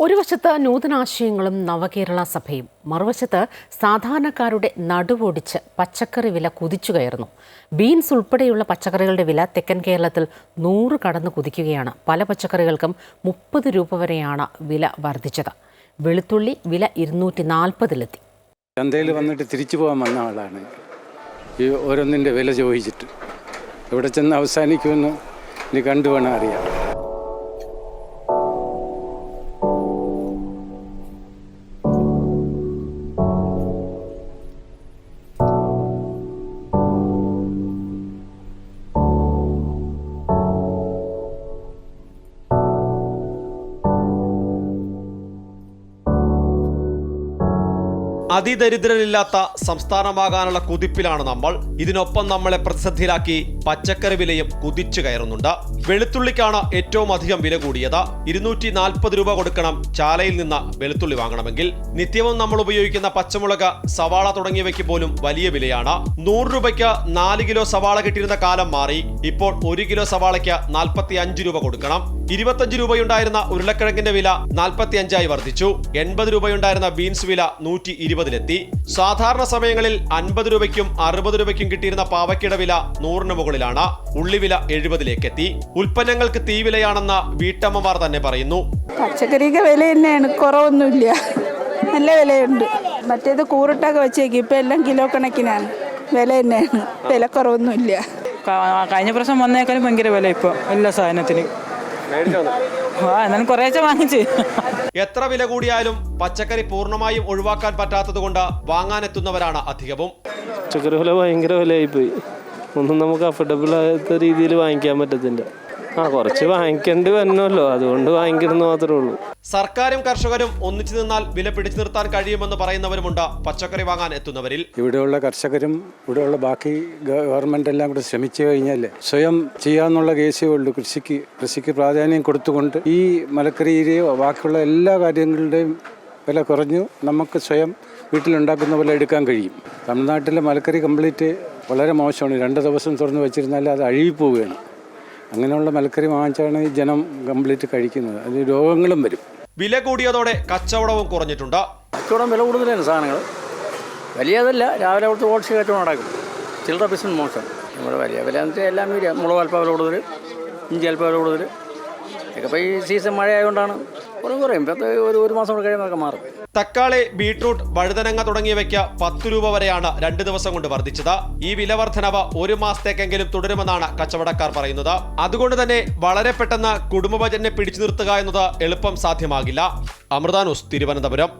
ഒരു വശത്ത് നൂതനാശയങ്ങളും നവകേരള സഭയും മറുവശത്ത് സാധാരണക്കാരുടെ നടുവൊടിച്ച് പച്ചക്കറി വില കുതിച്ചു കയറുന്നു. ബീൻസ് ഉൾപ്പെടെയുള്ള പച്ചക്കറികളുടെ വില തെക്കൻ കേരളത്തിൽ നൂറ് കടന്ന് കുതിക്കുകയാണ്. പല പച്ചക്കറികൾക്കും മുപ്പത് രൂപ വരെയാണ് വില വർദ്ധിച്ചത്. വെളുത്തുള്ളി വില ഇരുന്നൂറ്റി നാൽപ്പതിലെത്തി ചന്തയിൽ വന്നിട്ട് തിരിച്ചു പോകാൻ വന്ന ആളാണ്. ഈ ഓരോന്നിന്റെ വില ചോദിച്ചിട്ട്. എവിടെ ചെന്ന് അവസാനിക്കുമെന്ന് ഇനി കണ്ടു വേണം അറിയാം അതിദരിദ്രരില്ലാത്ത സംസ്ഥാനമാകാനുള്ള കുതിപ്പിലാണ് നമ്മൾ. ഇതിനൊപ്പം നമ്മളെ പ്രതിസന്ധിയിലാക്കി പച്ചക്കറി വിലയും കുതിച്ചു കയറുന്നുണ്ട്. വെളുത്തുള്ളിക്കാണ് ഏറ്റവും അധികം വില കൂടിയത്. ഇരുന്നൂറ്റി നാൽപ്പത് രൂപ കൊടുക്കണം ചാലയിൽ നിന്ന് വെളുത്തുള്ളി വാങ്ങണമെങ്കിൽ. നിത്യവും നമ്മൾ ഉപയോഗിക്കുന്ന പച്ചമുളക് സവാള തുടങ്ങിയവയ്ക്ക് പോലും വലിയ വിലയാണ്. നൂറ് രൂപയ്ക്ക് നാല് കിലോ സവാള കിട്ടിയിരുന്ന കാലം മാറി. ഇപ്പോൾ ഒരു കിലോ സവാളയ്ക്ക് നാൽപ്പത്തി അഞ്ച് രൂപ കൊടുക്കണം. ഇരുപത്തഞ്ച് രൂപയുണ്ടായിരുന്ന ഉരുളക്കിഴങ്ങിന്റെ വില നാൽപ്പത്തി അഞ്ചായി വർദ്ധിച്ചു. എൺപത് രൂപയുണ്ടായിരുന്ന ബീൻസ് വില നൂറ്റി ഇരുപതിലെത്തി. സാധാരണ സമയങ്ങളിൽ അൻപത് രൂപയ്ക്കും അറുപത് രൂപയ്ക്കും കിട്ടിയിരുന്ന പാവയ്ക്കയുടെ വില നൂറിന് മുകളിലാണ്. ഉള്ളിവില എഴുപതിലേക്ക് എത്തി ഉൽപ്പന്നങ്ങൾക്ക് തീവിലയാണെന്ന് വീട്ടമ്മമാർ തന്നെ പറയുന്നു. പച്ചക്കറിക്ക് വില തന്നെയാണ്. കുറവൊന്നുമില്ല. നല്ല വിലയുണ്ട്. മറ്റേത് കൂറിട്ടൊക്കെ വെച്ചേക്കും. ഇപ്പം എല്ലാം കിലോ കണക്കിനാണ്. വില തന്നെയാണ്. വില കുറവൊന്നുമില്ല കഴിഞ്ഞ പ്രാവശ്യം വന്നേക്കാളും ഭയങ്കര വില ഇപ്പോൾ എല്ലാ സാധനത്തിന്. ആ എന്നാലും കുറേശ്ശെ വാങ്ങിച്ച്. എത്ര വില കൂടിയാലും പച്ചക്കറി പൂർണമായും ഒഴിവാക്കാൻ പറ്റാത്തതുകൊണ്ട് വാങ്ങാനെത്തുന്നവരാണ് അധികവും. പച്ചക്കറി വില ഭയങ്കര വിലയായിപ്പോയി. ഒന്നും നമുക്ക് അഫോർഡബിൾ ആകാത്ത രീതിയിൽ വാങ്ങിക്കാൻ പറ്റത്തില്ല. ആ കുറച്ച് വാങ്ങിക്കേണ്ടി വരണമല്ലോ അതുകൊണ്ട് വാങ്ങിക്കണമെന്ന് മാത്രമേ ഉള്ളൂ. സർക്കാരും കർഷകരും ഒന്നിച്ചു നിന്നാൽ വില പിടിച്ചു നിർത്താൻ കഴിയുമെന്ന് പറയുന്നവരുമുണ്ട്. പച്ചക്കറി വാങ്ങാൻ എത്തുന്നവരിൽ. ഇവിടെയുള്ള കർഷകരും ഇവിടെയുള്ള ബാക്കി ഗവൺമെന്റ് എല്ലാം കൂടെ ശ്രമിച്ചു കഴിഞ്ഞാൽ സ്വയം ചെയ്യാന്നുള്ള കേസേ ഉള്ളൂ. കൃഷിക്ക് കൃഷിക്ക് പ്രാധാന്യം കൊടുത്തുകൊണ്ട് ഈ മലക്കറിയിലെയോ ബാക്കിയുള്ള എല്ലാ കാര്യങ്ങളുടെയും വില കുറഞ്ഞു നമുക്ക് സ്വയം വീട്ടിലുണ്ടാക്കുന്ന പോലെ എടുക്കാൻ കഴിയും. തമിഴ്നാട്ടിലെ മലക്കറി കംപ്ലീറ്റ് വളരെ മോശമാണ്. രണ്ട് ദിവസം തുറന്നു വെച്ചിരുന്നാൽ അത് അഴുകിപ്പോവുകയാണ്. അങ്ങനെയുള്ള മലക്കറി വാങ്ങിച്ചാണ് ഈ ജനം കംപ്ലീറ്റ് കഴിക്കുന്നത്. അതിന് രോഗങ്ങളും വരും. വില കൂടിയതോടെ കച്ചവടവും കുറഞ്ഞിട്ടുണ്ട്. കച്ചവടം വില കൂടുതലാണ് സാധനങ്ങൾ. വലിയതല്ല രാവിലെ അവിടുത്തെ ഓട്സ് കയറ്റം നടക്കും. ചില്ലറ ബിസിനസ് മോശം നമ്മുടെ വലിയ വില എന്ന് വെച്ചാൽ എല്ലാം വരിക മുളക് അല്പം വില കൂടുതൽ ഇഞ്ചി അല്പം വില കൂടുതൽ ഇതൊക്കെ ഇപ്പോൾ ഈ സീസൺ മഴ ആയതുകൊണ്ടാണ് കുറേ കുറയും. ഇപ്പോഴത്തെ ഒരു ഒരു മാസം കൂടെ കഴിയുമ്പോൾ അതൊക്കെ മാറും. തക്കാളി ബീട്രൂട്ട് വഴുതനങ്ങ തുടങ്ങിയവയ്ക്ക് പത്ത് രൂപ വരെയാണ് രണ്ട് ദിവസം കൊണ്ട് വർദ്ധിച്ചത്. ഈ വില വർധനവ് ഒരു മാസത്തേക്കെങ്കിലും തുടരുമെന്നാണ് കച്ചവടക്കാർ പറയുന്നത്. അതുകൊണ്ട് തന്നെ വളരെ പെട്ടെന്ന് കുടുംബ ബജറ്റിനെ പിടിച്ചു നിർത്തുക എന്നത് എളുപ്പം സാധ്യമാകില്ല. അമൃതാനുസ് തിരുവനന്തപുരം.